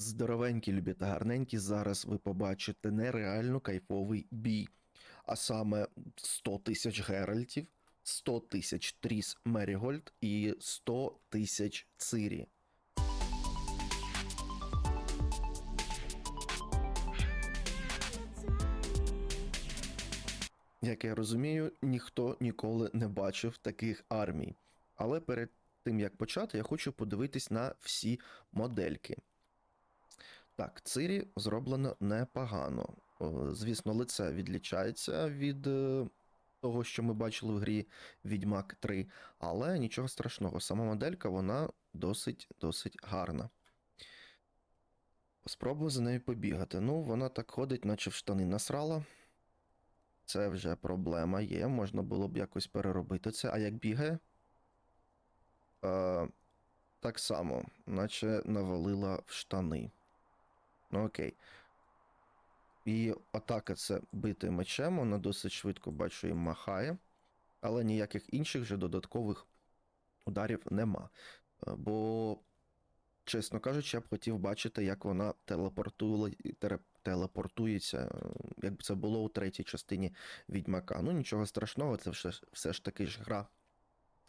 Здоровенькі, любі та гарненькі, зараз ви побачите нереально кайфовий бій. А саме 100 тисяч Геральтів, 100 тисяч Тріс Мерігольд і 100 тисяч Цирі. Як я розумію, ніхто ніколи не бачив таких армій. Але перед тим як почати, я хочу подивитись на всі модельки. Так, Цирі зроблено непогано. Звісно, лице відлічається від е, того, що ми бачили в грі Відьмак 3, але нічого страшного. Сама моделька вона досить досить гарна. Спробую за нею побігати. Ну, вона так ходить, наче в штани насрала. Це вже проблема є, можна було б якось переробити це. А як бігає? Е, так само, наче навалила в штани. Ну окей. І атака це бити мечем, вона досить швидко бачу і махає, але ніяких інших вже додаткових ударів нема. Е, Бо, чесно кажучи, я б хотів бачити, як вона телепортує, телепортується, е, як це було у третій частині Відьмака. Ну, нічого страшного, це все, все ж таки ж гра,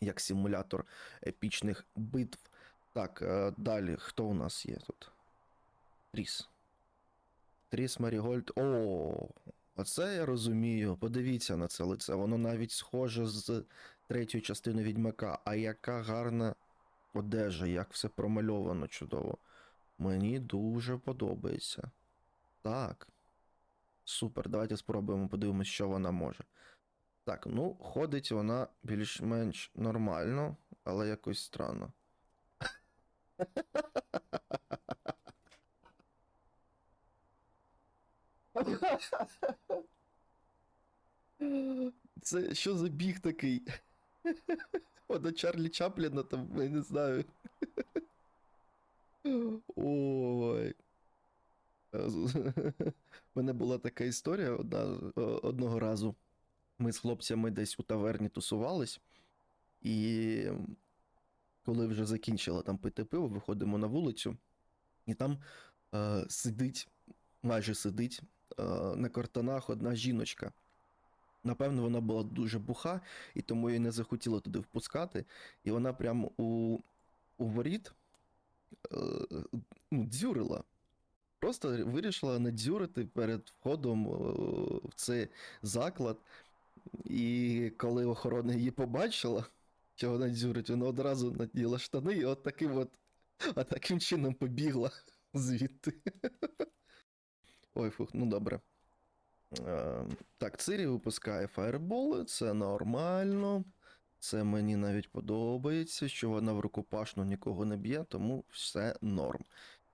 як симулятор епічних битв. Так, е, далі, хто у нас є тут? Тріс. Тріс Марігольд. О, оце я розумію. Подивіться на це лице. Воно навіть схоже з третьої частини Відьмака. А яка гарна одежа, як все промальовано чудово. Мені дуже подобається. Так. Супер, давайте спробуємо подивимось, що вона може. Так, ну, ходить вона більш-менш нормально, але якось странно. Це що за біг такий? О, Чарлі Чапліна там, я не знаю. Ой. У мене була така історія одна, одного разу. Ми з хлопцями десь у таверні тусувались, і коли вже закінчили там пити пиво, виходимо на вулицю, і там е, сидить, майже сидить на картонах одна жіночка. Напевно, вона була дуже буха, і тому її не захотіло туди впускати. І вона прямо у, у воріт е, ну, дзюрила. Просто вирішила надзюрити перед входом е, в цей заклад. І коли охорона її побачила, що вона дзюрить, вона одразу наділа штани і от таким от, от таким чином побігла звідти. Ой, фух, ну добре. Е, так, Цирі випускає фаєрболи, це нормально. Це мені навіть подобається, що вона в рукопашну нікого не б'є, тому все норм.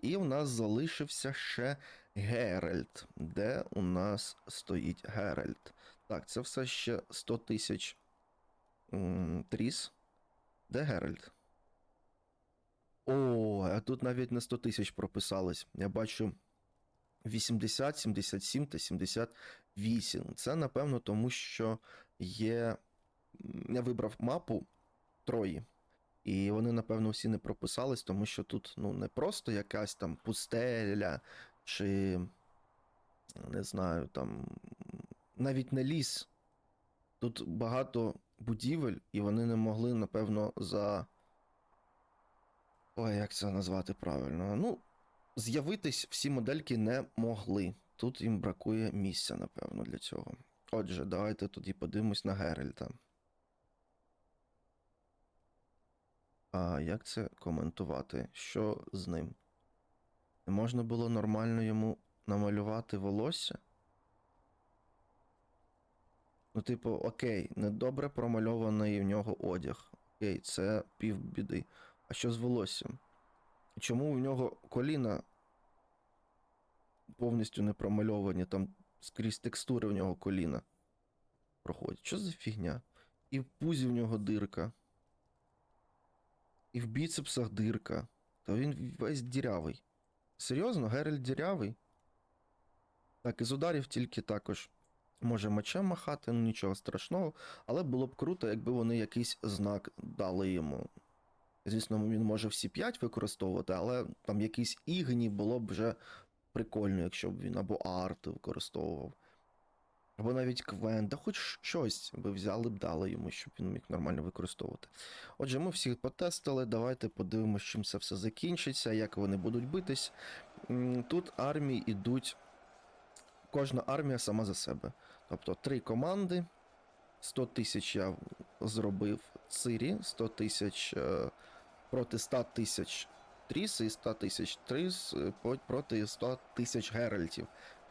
І в нас залишився ще Геральт. Де у нас стоїть Геральт? Так, це все ще 100 тисяч тріс. Де Геральт? О, а тут навіть не 100 тисяч прописалось. Я бачу 80, 77 та 78. Це, напевно, тому що є. Я вибрав мапу Трої. І вони, напевно, всі не прописались, тому що тут ну, не просто якась там пустеля, чи не знаю, там навіть не ліс. Тут багато будівель, і вони не могли, напевно, за. Ой, як це назвати правильно? Ну, з'явитись всі модельки не могли. Тут їм бракує місця, напевно, для цього. Отже, давайте тоді подивимось на Геральта. А як це коментувати? Що з ним? Не можна було нормально йому намалювати волосся? Ну, типу, окей, недобре промальований в нього одяг. Окей, це півбіди. А що з волоссям? Чому в нього коліна повністю не промальовані, там скрізь текстури в нього коліна проходять. Що за фігня? І в пузі в нього дирка. І в біцепсах дирка. Та він весь дірявий. Серйозно, Геральт дірявий? Так, із ударів тільки також може мечем махати, ну нічого страшного, але було б круто, якби вони якийсь знак дали йому. Звісно, він може всі 5 використовувати, але там якийсь ігні було б вже прикольно, якщо б він або арт використовував. Або навіть квен, да хоч щось ви взяли б, дали йому, щоб він міг нормально використовувати. Отже, ми всіх потестили. Давайте подивимося, чим це все закінчиться, як вони будуть битись. Тут армії йдуть. Кожна армія сама за себе. Тобто три команди. 100 тисяч я зробив Цирі, 100 тисяч е, проти 100 тисяч Тріс і 100 тисяч Тріс е, проти 100 тисяч Геральтів.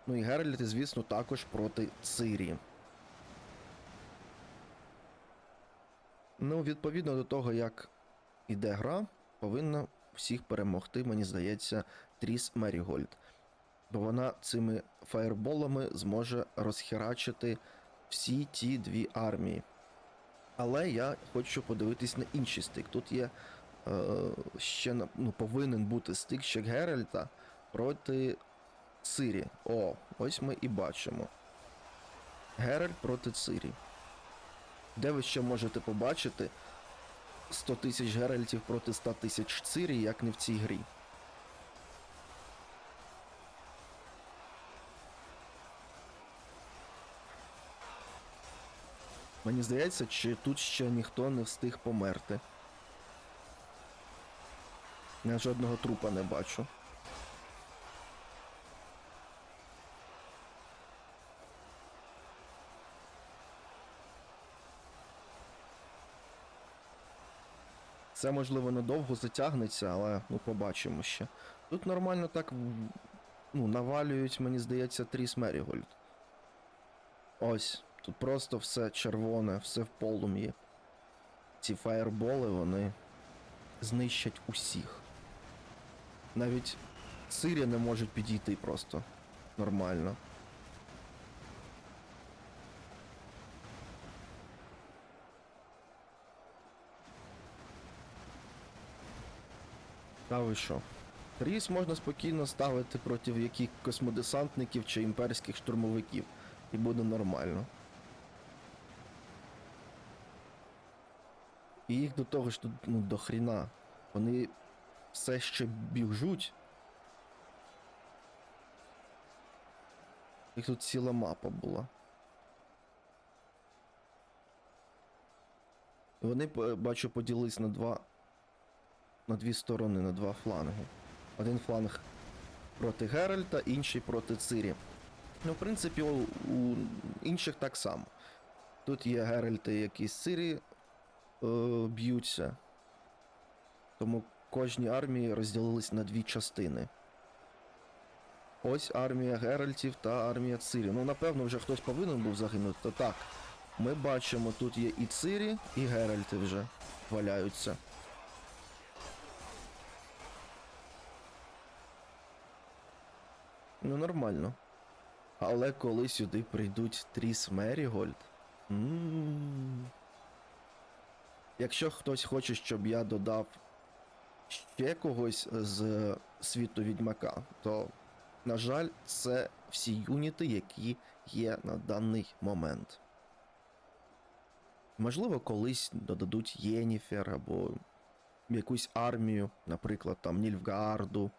Ну і Геральти, звісно, також проти Цирі. Ну, відповідно до того, як іде гра, повинна всіх перемогти, мені здається, Тріс Мерігольд. Бо вона цими фаєрболами зможе розхерачити всі ті дві армії. Але я хочу подивитись на інший стик. Тут є ще ну, повинен бути стик ще Геральта проти Цирі. О, ось ми і бачимо. Геральт проти Цирі. Де ви ще можете побачити 100 тисяч Геральтів проти 100 тисяч Цирі, як не в цій грі. Мені здається, чи тут ще ніхто не встиг померти. Я жодного трупа не бачу. Це можливо недовго затягнеться, але ну побачимо ще. Тут нормально так ну, навалюють, мені здається, Тріс Мерігольд. Ось, тут просто все червоне, все в полум'ї. Ці фаєрболи, вони знищать усіх. Навіть Сирія не можуть підійти просто нормально. Та ви що? Ріс можна спокійно ставити проти яких космодесантників чи імперських штурмовиків. І буде нормально. І їх до того ж тут ну, до хріна. Вони все ще біжуть. Їх тут ціла мапа була. Вони, бачу, поділились на два. На дві сторони, на два фланги. Один фланг проти Геральта, інший проти Цирі. Ну, в принципі, у, у інших так само. Тут є Геральти, які з Цирі е, б'ються. Тому кожні армії розділились на дві частини. Ось армія Геральтів та армія Цирі. Ну, напевно, вже хтось повинен був загинути. То так. Ми бачимо, тут є і Цирі, і Геральти вже валяються. Ну, нормально. Але коли сюди прийдуть Тріс Мерігольд. м, Якщо хтось хоче, щоб я додав ще когось з світу відьмака, то, на жаль, це всі юніти, які є на даний момент. Можливо, колись додадуть Єніфер або якусь армію, наприклад, там Нільфгарду,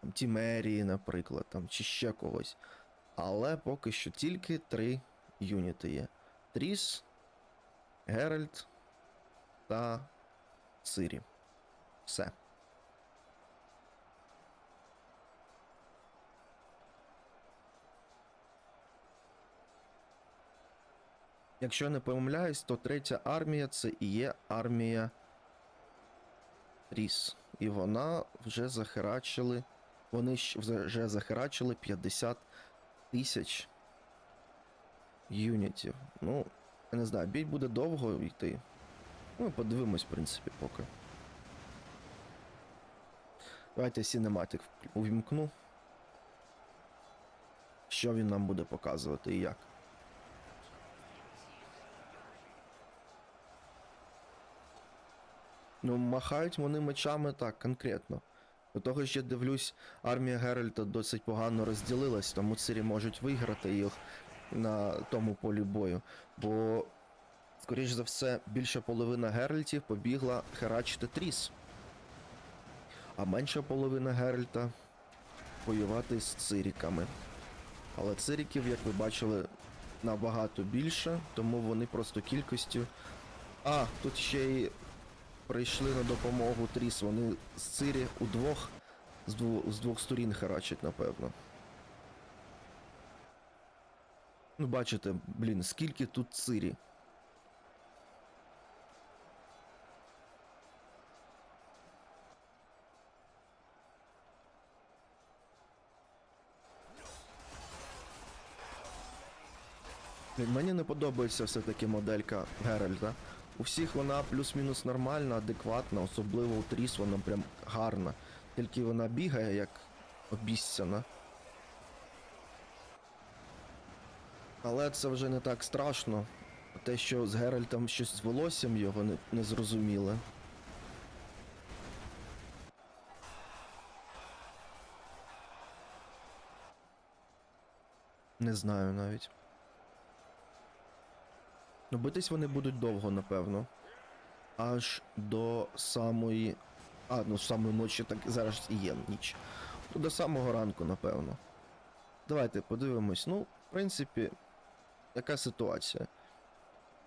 там, Тімерії, наприклад, там, чи ще когось. Але поки що тільки три юніти є: Тріс, Геральт та Сирі. Все. Якщо не помиляюсь, то третя армія це і є армія Тріс. І вона вже захерачили. Вони вже захерачили 50 тисяч юнітів. Ну, я не знаю, бій буде довго йти. Ну, подивимось, в принципі, поки. Давайте синематик увімкну. Що він нам буде показувати і як. Ну, махають вони мечами так, конкретно. До того ж, я дивлюсь, армія Геральта досить погано розділилась, тому цирі можуть виграти їх на тому полі бою. Бо скоріш за все, більша половина Геральтів побігла херачити тріс. А менша половина Геральта воювати з циріками. Але циріків, як ви бачили, набагато більше, тому вони просто кількістю. А, тут ще й прийшли на допомогу Тріс. Вони з Цирі удвох з двох, з двох сторін харачать, напевно. Ну, бачите, блін, скільки тут Цирі. Мені не подобається все-таки моделька Геральта. У всіх вона плюс-мінус нормальна, адекватна, особливо у Тріс вона прям гарна. Тільки вона бігає як обіссяна. Але це вже не так страшно. Те, що з Геральтом щось з волоссям його не, не зрозуміле. Не знаю навіть. Ну, битись вони будуть довго, напевно. Аж до самої. А, ну самої ночі, так зараз і є ніч. Ну, до самого ранку, напевно. Давайте подивимось. Ну, в принципі, яка ситуація?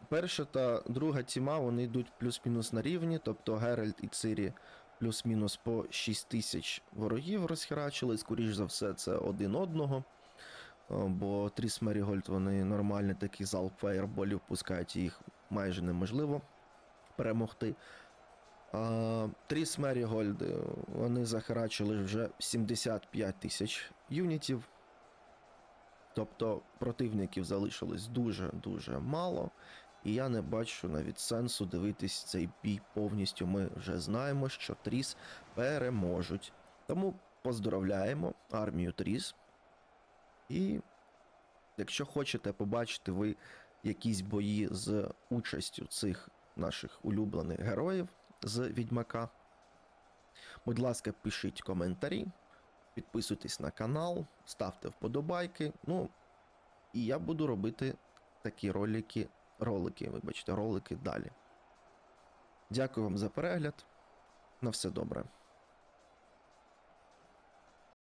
Перша та друга тіма, вони йдуть плюс-мінус на рівні, тобто Геральт і Цирі плюс-мінус по 6 тисяч ворогів розхерачили, скоріш за все, це один одного. О, Бо Тріс Мерігольд вони нормальний такий залп фаєрболів пускають, їх майже неможливо перемогти. А, Тріс Мерігольд е, вони захарачили вже 75 тисяч юнітів. Тобто противників залишилось дуже-дуже мало. І я не бачу навіть сенсу дивитись цей бій повністю. Ми вже знаємо, що Тріс переможуть. Тому поздравляємо армію Тріс. І якщо хочете побачити ви якісь бої з участю цих наших улюблених героїв з Відьмака, будь ласка, пишіть коментарі, підписуйтесь на канал, ставте вподобайки. Ну, і я буду робити такі ролики, ролики, вибачте, ролики далі. Дякую вам за перегляд. На все добре.